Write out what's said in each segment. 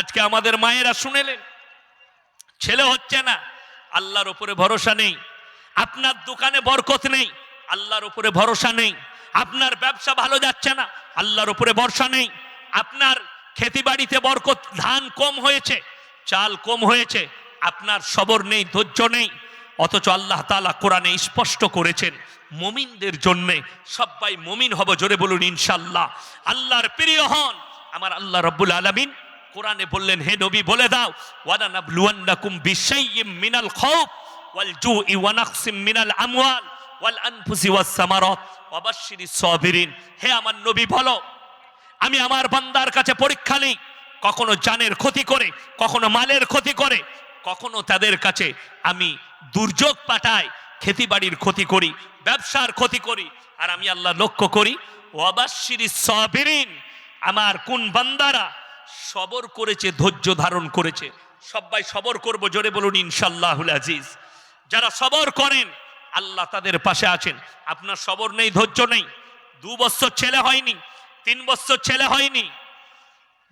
আজকে আমাদের মায়েরা শুনেলেন, ছেলে হচ্ছে না, আল্লাহর উপরে ভরসা নেই, আপনার দোকানে বরকত নেই, আল্লাহর উপরে ভরসা নেই, আপনার ব্যবসা ভালো যাচ্ছে না, আল্লাহর উপরে ভরসা নেই, আপনার খেতি বাড়িতে বরকত, ধান কম হয়েছে, চাল কম হয়েছে, আপনার সবর নেই, ধৈর্য নেই, অথচ আল্লাহ তাআলা কোরআনে স্পষ্ট করেছেন, মমিনদের জন্যে সবাই মমিন হব, জোরে বলুন ইনশাল্লাহ আল্লাহর প্রিয় হন, আমার আল্লাহ রব্বুল আলামিন কোরআনে বললেন, হে নবী, বলে দাও ওয়ালা নাবলুয়ান্নাকুম বিশাইয়্যিম মিনাল খাউফ ওয়াল জুই ওয়া নাকসিম মিনাল আমওয়াল ওয়াল আনফুসি ওয়াস সামারাত ওয়া বাশশিরিস সাবিরিন। হে আমার নবী, বলো, আমি আমার বান্দার কাছে পরীক্ষা নেই, কখনো জানের ক্ষতি করে, কখনো মালের ক্ষতি করে, কখনো তাদের কাছে আমি দুর্যোগ পাঠাই খেতিবাড়ির ক্ষতি করি, ব্যবসার ক্ষতি করি, আর আমি আল্লাহ লক্ষ্য করি ওয়াবাশিরি সাবিরিন, আমার কোন বান্দারা সবর করেছে, ধৈর্য ধারণ করেছে। সবাই সবর করব, জোরে বলুন ইনশাল্লাহুল আজিজ। যারা সবর করেন, আল্লাহ তাদের পাশে আছেন। আপনার সবর নেই, ধৈর্য নেই। দু বছর ছেলে হয়নি, তিন বছর ছেলে হয়নি।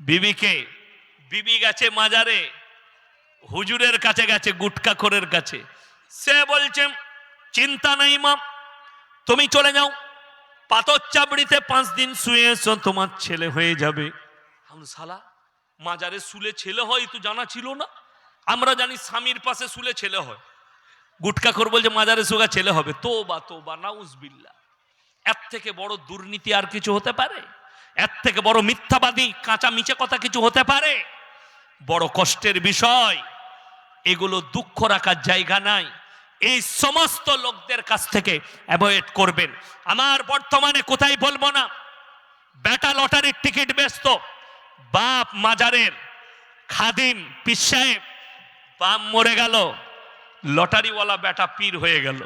বিবিকে, বিবি গেছে মাজারে, হুজুরের কাছে গেছে, গুটকা খোরের কাছে। সে বলছে, চিন্তা নেই মাম তুমি চলে যাও। পাথর চাবড়িতে পাঁচ দিন শুয়ে এসো, তোমার ছেলে হয়ে যাবে। সালা, মাজারে শুলে ছেলে হয় তো জানা ছিল না। আমরা জানি স্বামীর পাশে শুলে ছেলে হয়। গুটকা খোর বলছে, মাজারে সুগা ছেলে হবে। তো বা তো বা নাউজবিল্লা এর থেকে বড় দুর্নীতি আর কিছু হতে পারে? এর থেকে বড় মিথ্যাবাদী, কাঁচা মিচে কথা কিছু হতে পারে? বড় কষ্টের বিষয়, এগুলো দুঃখ রাখার জায়গা নাই। এই সমস্ত লোকদের কাছ থেকে অ্যাভয়েড করবেন। আমার বর্তমানে কোথায় বলব না? বেটা লটারির টিকিট ব্যস্ত। বাপ মাজারের খাদিম পীর সাহেব, বাপ মরে গেল, লটারিওয়ালা বেটা পীর হয়ে গেল।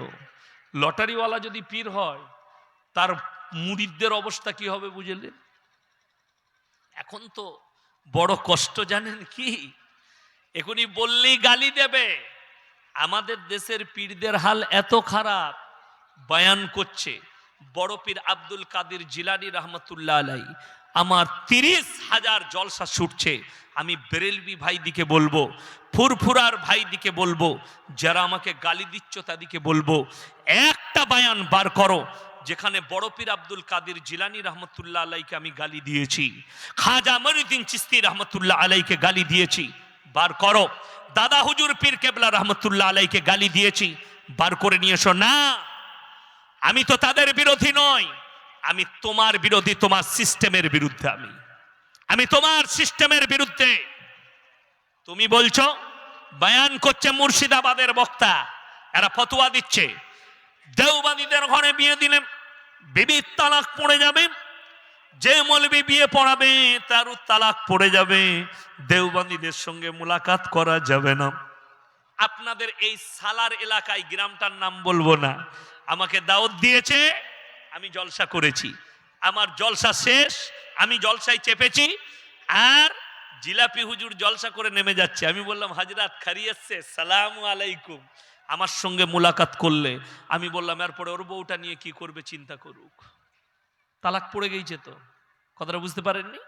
লটারিওয়ালা যদি পীর হয়, তার মুরিদদের অবস্থা কি হবে বুঝলেন? এখন তো বড় কষ্ট জানেন কি? এখনই বললেই গালি দেবে। আমাদের দেশের পীরদের হাল এত খারাপ, বয়ান করছে। বড় পীর আব্দুল কাদের জিলানি রহমতুল্লাহ আলাই আমার তিরিশ হাজার জলসা ছুটছে। আমি বেরেলবি ভাই দিকে বলব, ফুরফুরার ভাই দিকে বলব, যারা আমাকে গালি দিচ্ছ তাদিকে বলব, একটা বায়ান বার করো, যেখানে বড় পীর আব্দুল কাদের জিলানি রহমতুল্লাহ আলাইকে আমি গালি দিয়েছি। খাজা মরিউদ্দিন চিস্তি রহমতুল্লাহ আলাইকে গালি দিয়েছি, বার করো। দাদা হুজুর পীর কেবলা রহমতুল্লাহ আলাইকে গালি দিয়েছি, বার করে নিয়ে এসো। না, আমি তো তাদের বিরোধী নয় আমি তোমার বিরোধী, তোমার সিস্টেমের বিরুদ্ধে আমি। আমি তোমার সিস্টেমের বিরুদ্ধে। তুমি বলছো, বয়ান করছে মুর্শিদাবাদের বক্তা। এরা ফতোয়া দিচ্ছে। দেওবাদীদের ঘরে বিয়ে দিলে বিবির তালাক পড়ে যাবে। যে মলবি বিয়ে পড়াবে, তারও তালাক পড়ে যাবে। দেওবাদীদের সঙ্গে মোলাকাত করা যাবে না। আপনাদের এই সালার এলাকায় গ্রামটার নাম বলব না। আমাকে দাওয়াত দিয়েছে আমি জলসা করেছি। আমার জলসা শেষ, আমি জলসায় চেপেছি আর জিলাপি হুজুর জলসা করে নেমে যাচ্ছে। আমি বললাম, হাজরাত খারিয়াচ্ছে সালাম আলাইকুম। আমার সঙ্গে মুলাকাত করলে। আমি বললাম, এরপরে ওর বউটা নিয়ে কি করবে চিন্তা করুক। তালাক পড়ে গেছে তো। কথাটা বুঝতে পারেননি?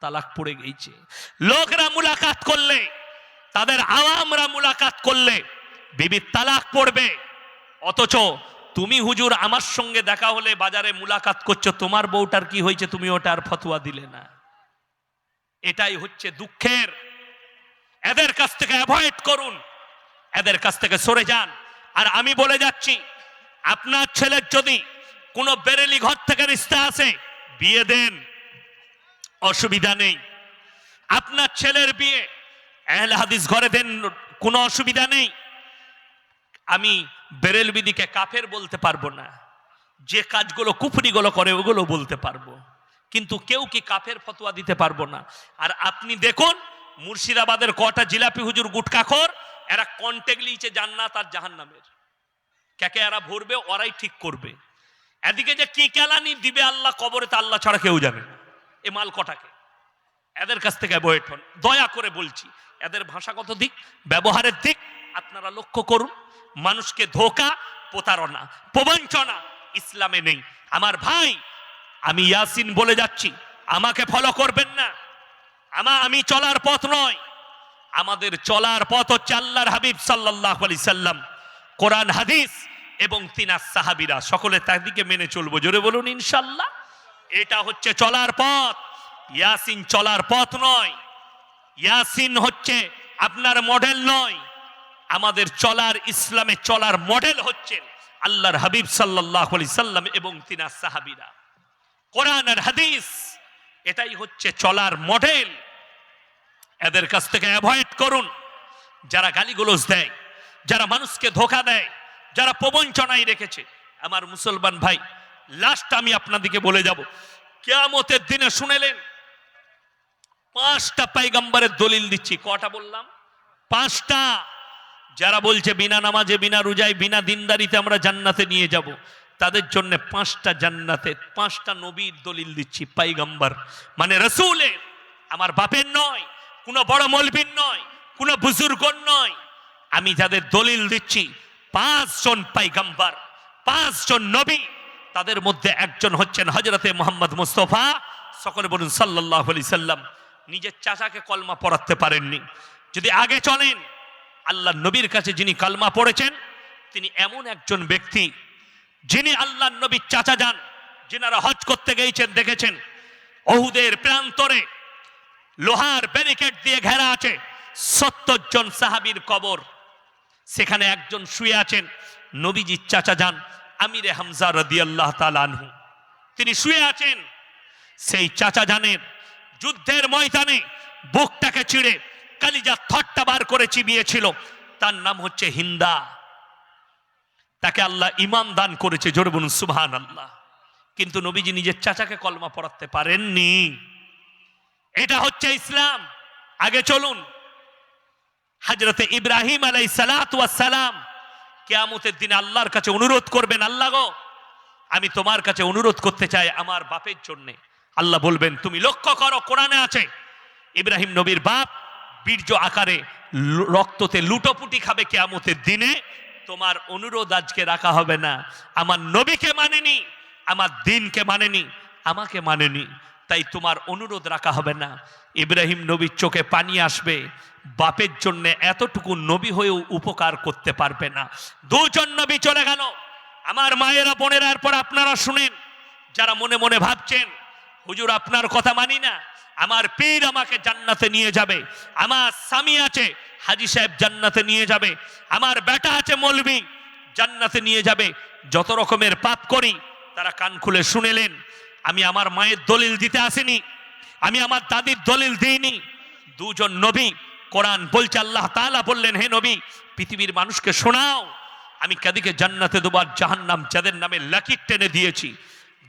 তালাক পড়ে গেছে লোকরা মুলাকাত করলে, তাদের আওয়ামরা মুলাকাত করলে বিবির তালাক পড়বে। অথচ তুমি হুজুর আমার সঙ্গে দেখা হলে বাজারে মুলাকাত করছ, তোমার বউটার কি হয়েছে তুমি ওটার ফতোয়া দিলে না। এটাই হচ্ছে দুঃখের। এদের কাছ থেকে অ্যাভয়েড করুন, এদের কাছ থেকে সরে যান। আর আমি বলে যাচ্ছি, আপনার ছেলের যদি কোনো বেরেলি ঘর থেকে রিস্তা আসে, বিয়ে দেন, অসুবিধা নেই। আপনার ছেলের বিয়ে এহলে হাদিস ঘরে দেন, কোনো অসুবিধা নেই। আমি বেরেলবিদিকে কাফের বলতে পারব না। যে কাজগুলো কুফরিগুলো করে, ওগুলো বলতে পারব। কিন্তু কেউ কি কাফের ফতোয়া দিতে পারব না? আর আপনি দেখুন, মুর্শিদাবাদের কটা জিলাপি হুজুর গুটকাখর, এরা কন্টেক্ট লিয়েছে জান্নাত আর জাহান্নামের। কাকে এরা ভরবে, ওরাই ঠিক করবে। এদিকে যে কি কেলানি দিবে আল্লাহ, কবরে তা আল্লাহ ছাড়া কেউ জানে না। এ মাল কটাকে? এদের কাছ থেকে অ্যাভয়েড হন দয়া করে বলছি, এদের ভাষাগত দিক, ব্যবহারের দিক, আপনারা লক্ষ্য করুন। মানুষকে ধোকা, প্রতারণা, প্রবঞ্চনা, ইসলামে নেই। আমার ভাই, আমি ইয়াসিন বলে যাচ্ছি, আমাকে ফলো করবেন না। আমা, আমি চলার পথ নয়। আমাদের চলার পথ হচ্ছে আল্লাহর হাবিব সাল্লাহ আলি সাল্লাম। কোরআন, হাদিস এবং তিনার সাহাবিরা। সকলে তার দিকে মেনে চলবো। জোরে বলুন, ইনশাল্লাহ। এটা হচ্ছে চলার পথ। ইয়াসিন চলার পথ নয়। ইয়াসিন হচ্ছে আপনার মডেল নয়। আমাদের চলার ইসলামে চলার মডেল হচ্ছেন আল্লাহর হাবিব সাল্লাহ সাল্লাম এবং তিনার সাহাবিরা। কোরআন আর হাদিস, এটাই হচ্ছে চলার মডেল। এদের কাছ থেকে অ্যাভয়েড করুন। যারা গালিগুলোজ দেয়, যারা মানুষকে ধোকা দেয়, যারা প্রবঞ্চনায় রেখেছে। আমার মুসলমান ভাই লাস্ট আমি আপনাদেরকে বলে যাব, কেয়ামতের দিনে শুনেলেন, পাঁচটা পাইগাম্বারের দলিল দিচ্ছি। কটা বললাম? পাঁচটা। যারা বলছে বিনা নামাজে, বিনা রোজায়, বিনা দিনদারিতে আমরা জান্নাতে নিয়ে যাব, তাদের জন্য পাঁচটা জান্নাতে, পাঁচটা নবীর দলিল দিচ্ছি, পাইগাম্বার। মানে রসুলের, আমার বাপের নয়, কোনো বড় মলবির নয়, কোনো বুজুর্গর নয়। আমি যাদের দলিল দিচ্ছি, পাঁচজন পাইগাম্বার, পাঁচজন নবী, তাদের মধ্যে একজন হচ্ছেন হজরতে মোহাম্মদ মুস্তফা, সকলে বলুন সাল্লাহ আলি সাল্লাম। নিজের চাচাকে কলমা পড়াতে পারেননি। যদি আগে চলেন আল্লাহ নবীর কাছে যিনি কালমা পড়েছেন, তিনি এমন একজন ব্যক্তি যিনি আল্লাহ নবীর চাচা যান, যিনারা হজ করতে গিয়েছেন, দেখেছেন, অহুদের প্রান্তরে লোহার ব্যারিকেড দিয়ে ঘেরা আছে, সত্তর জন সাহাবীর কবর, সেখানে একজন শুয়ে আছেন, নবীজির চাচা যান, আমিরে হামজা রদি আল্লাহ আনহু। তিনি শুয়ে আছেন, সেই চাচা জানের যুদ্ধের ময়দানে বুকটাকে চিড়ে কালিজা থটটা বার করে চিবিয়েছিল। তার নাম হচ্ছে হিন্দা। তাকে আল্লাহ ইমাম দান করেছে, জোরে বলুন সুবহান আল্লাহ কিন্তু নবীজি নিজের চাচাকে কলমা পড়াতে পারেননি। এটা হচ্ছে ইসলাম। আগে চলুন। হাজরতে ইব্রাহিম আলাই সালাম কেয়ামতের দিনে আল্লাহর কাছে অনুরোধ করবেন, আল্লাহ গো, আমি তোমার কাছে অনুরোধ করতে চাই আমার বাপের জন্যে। আল্লাহ বলবেন, তুমি লক্ষ্য করো, কোরআনে আছে, ইব্রাহিম নবীর বাপ বীর্য আকারে রক্ততে লুটোপুটি খাবে কেয়ামতের দিনে, তোমার অনুরোধ আজকে রাখা হবে না। আমার নবীকে মানেনি, আমার দিনকে মানেনি, আমাকে মানেনি, তাই তোমার অনুরোধ রাখা হবে না। ইব্রাহিম নবীর চোখে পানি আসবে, বাপের জন্য এতটুকু নবী হয়েও উপকার করতে পারবে না। দুজন নবী চলে গেল। আমার মায়েরা, বোনেরা, এরপর আপনারা শুনেন, যারা মনে মনে ভাবছেন, হুজুর আপনার কথা মানি না আমার পীর আমাকে জান্নাতে নিয়ে যাবে। আমার স্বামী আছে, হাজি সাহেব জান্নাতে নিয়ে যাবে। আমার বেটা আছে মলবি, জান্নাতে নিয়ে যাবে। যত রকমের পাপ করি, তারা কান খুলে শুনেলেন, আমি আমার মায়ের দলিল দিতে আসিনি, আমি আমার দাদির দলিল দিইনি। দুজন নবী কোরআন বলছে, আল্লাহ তাআলা বললেন, হে নবী, পৃথিবীর মানুষকে শোনাও, আমি কাদিকে জান্নাতে দেবার জাহান্নাম যাদের নামে লাকির টেনে দিয়েছি।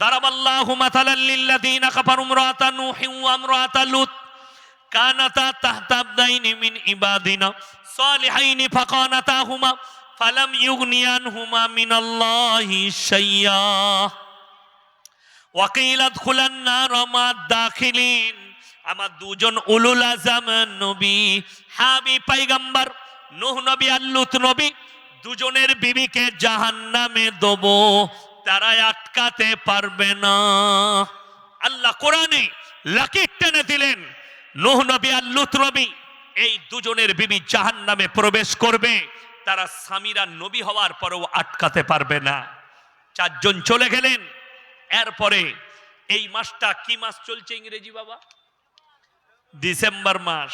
দারাবাল্লাহু মাতালাল লিল্লাযীনা কাফারু ইমরাতা নূহিন ওয়া ইমরাতা লূত। কানাতা তাহতা আবদাইনি মিন ইবাদিনা সালিহাইনি ফাকানাতাহুমা ফালাম ইউগনিয়ানহুমা মিনাল্লাহি শাইয়্যা ওয়াকিল আদখুলান নার মা দাখিলিন। আমার দুজন উলুল আজম নবী, হাবি পাইগাম্বার, নূহ নবী আর নবী, দুজনের বিবিকে জাহান্নামে দেব। তারা আটকাতে পারবে না। আল্লাহ কোরআনে লাকির টেনে দিলেন, নূহ নবী আর লূত নবী এই দুজনের বিবি জাহান্নামে প্রবেশ করবে, তারা স্বামীরা নবী হওয়ার পরেও আটকাতে পারবে না। চারজন চলে গেলেন, এরপরে এই মাসটা কি মাস চলছে ইংরেজি বাবা? ডিসেম্বর মাস।